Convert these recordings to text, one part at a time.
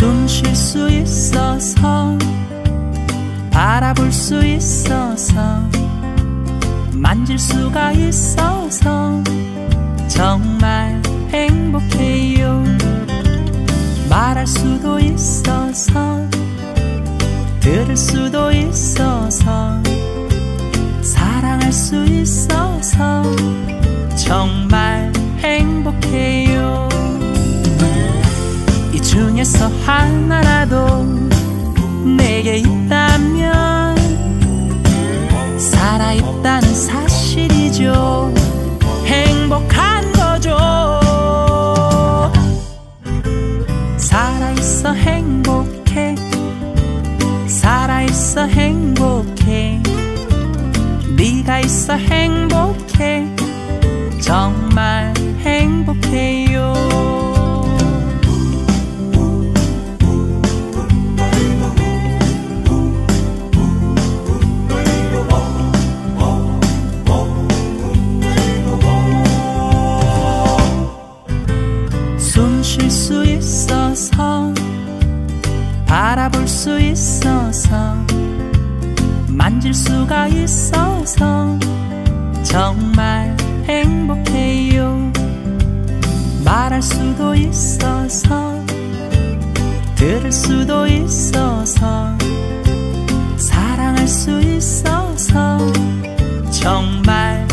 숨 쉴 수 있어서 바라볼 수 있어서 만질 수가 있어서 정말 행복해요. 말할 수도 있어서 들을 수도 있어서 사랑할 수 있어서 정말 중에서 하나라도 내게 있다면 살아있다는 사실이죠. 행복한 거죠. 살아있어 행복해. 살아있어 행복해. 네가 있어 행복해. 정말 수 있어서 만질 수가 있어서 정말 행복해요. 말할 수도 있어서 들을 수도 있어서 사랑할 수 있어서 정말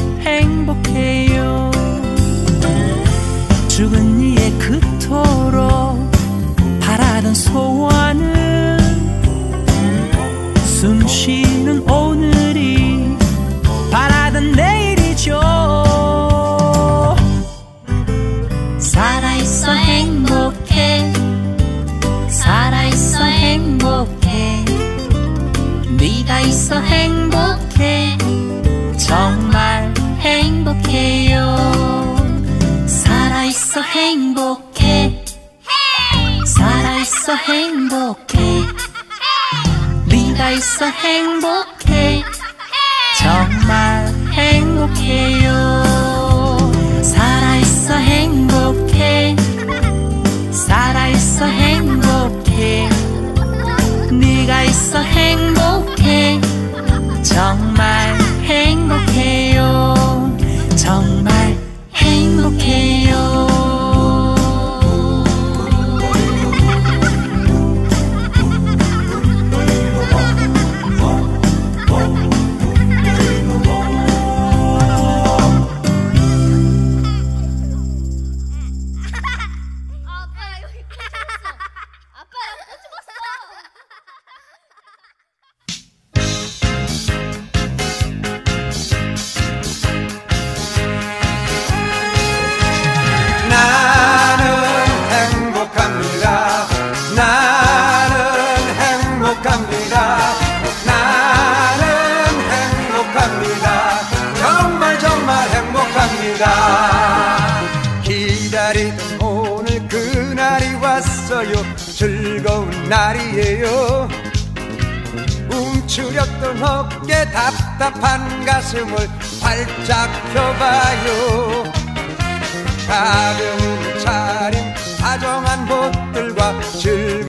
있어 행복해. 정말 행복해요. 살아있어 행복해. 살아있어 행복해. 네가 있어 행복해. 정말 행복해 행복합니다. 기다리던 오늘 그날이 왔어요. 즐거운 날이에요. 움츠렸던 어깨 답답한 가슴을 활짝 펴봐요. 가벼운 차림 다정한 벗들과 즐